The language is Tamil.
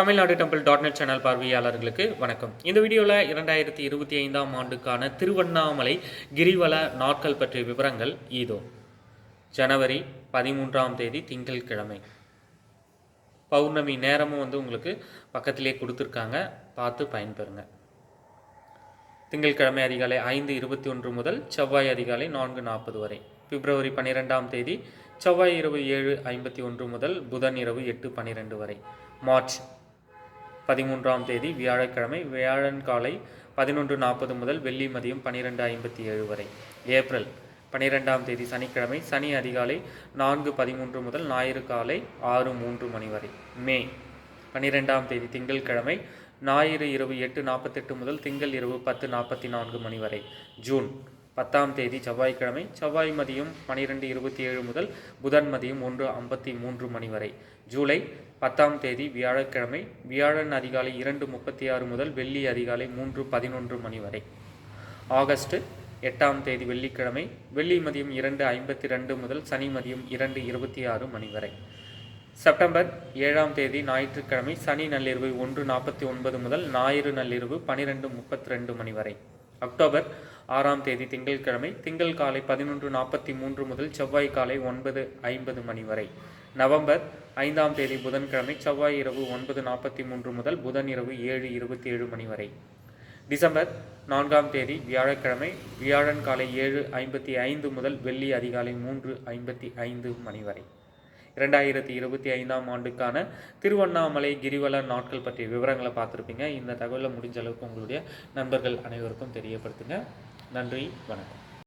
Tamil Nadu temple dot net channel பார்வையாளர்களுக்கு வணக்கம். இந்த வீடியோவில் இரண்டாயிரத்தி இருபத்தி ஐந்தாம் ஆண்டுக்கான திருவண்ணாமலை கிரிவல நாட்கள் பற்றிய விவரங்கள் இதோ. ஜனவரி பதிமூன்றாம் தேதி திங்கட்கிழமை பௌர்ணமி நேரமும் வந்து உங்களுக்கு பக்கத்திலே கொடுத்துருக்காங்க. பார்த்து பயன்பெறுங்க. திங்கட்கிழமை அதிகாலை ஐந்து இருபத்தி ஒன்று முதல் செவ்வாய் அதிகாலை நான்கு நாற்பது வரை. பிப்ரவரி பன்னிரெண்டாம் தேதி செவ்வாய் இரவு ஏழு ஐம்பத்தி ஒன்று முதல் புதன் இரவு எட்டு பன்னிரெண்டு வரை. மார்ச் பதிமூன்றாம் தேதி வியாழக்கிழமை வியாழன் காலை பதினொன்று நாற்பது முதல் வெள்ளி மதியம் பன்னிரெண்டு ஐம்பத்தி ஏழு வரை. ஏப்ரல் பனிரெண்டாம் தேதி சனிக்கிழமை சனி அதிகாலை நான்கு பதிமூன்று முதல் ஞாயிறு காலை ஆறு மூன்று மணி வரை. மே பன்னிரெண்டாம் தேதி திங்கள்கிழமை ஞாயிறு இரவு எட்டு நாற்பத்தெட்டு முதல் திங்கள் இரவு பத்து நாற்பத்தி நான்கு மணி வரை. ஜூன் பத்தாம் தேதி செவ்வாய்க்கிழமை செவ்வாய் மதியம் பனிரெண்டு இருபத்தி ஏழு முதல் புதன் மதியம் ஒன்று ஐம்பத்தி மூன்று மணி வரை. ஜூலை பத்தாம் தேதி வியாழக்கிழமை வியாழன் அதிகாலை இரண்டு முப்பத்தி ஆறு முதல் வெள்ளி அதிகாலை மூன்று பதினொன்று மணி வரை. ஆகஸ்ட் எட்டாம் தேதி வெள்ளிக்கிழமை வெள்ளி மதியம் இரண்டு ஐம்பத்தி ரெண்டு முதல் சனி மதியம் இரண்டு இருபத்தி ஆறு மணி வரை. செப்டம்பர் ஏழாம் தேதி ஞாயிற்றுக்கிழமை சனி நள்ளிரவு ஒன்று நாற்பத்தி ஒன்பது முதல் ஞாயிறு நள்ளிரவு பனிரெண்டு முப்பத்தி ரெண்டு மணி வரை. அக்டோபர் ஆறாம் தேதி திங்கட்கிழமை திங்கள் காலை பதினொன்று நாற்பத்தி மூன்று முதல் செவ்வாய் காலை ஒன்பது ஐம்பது மணி வரை. நவம்பர் ஐந்தாம் தேதி புதன்கிழமை செவ்வாய் இரவு ஒன்பது நாற்பத்தி மூன்று முதல் புதன் இரவு ஏழு இருபத்தி ஏழு மணி வரை. டிசம்பர் நான்காம் தேதி வியாழக்கிழமை வியாழன் காலை ஏழு ஐம்பத்தி ஐந்து முதல் வெள்ளி அதிகாலை மூன்று ஐம்பத்தி ஐந்து மணி வரை. இரண்டாயிரத்தி இருபத்தி ஐந்தாம் ஆண்டுக்கான திருவண்ணாமலை கிரிவல நாட்கள் பற்றிய விவரங்களை பார்த்துருப்பீங்க. இந்த தகவலை முடிஞ்ச அளவுக்கு உங்களுடைய நண்பர்கள் அனைவருக்கும் தெரியப்படுத்துங்க. நன்றி வணக்கம்.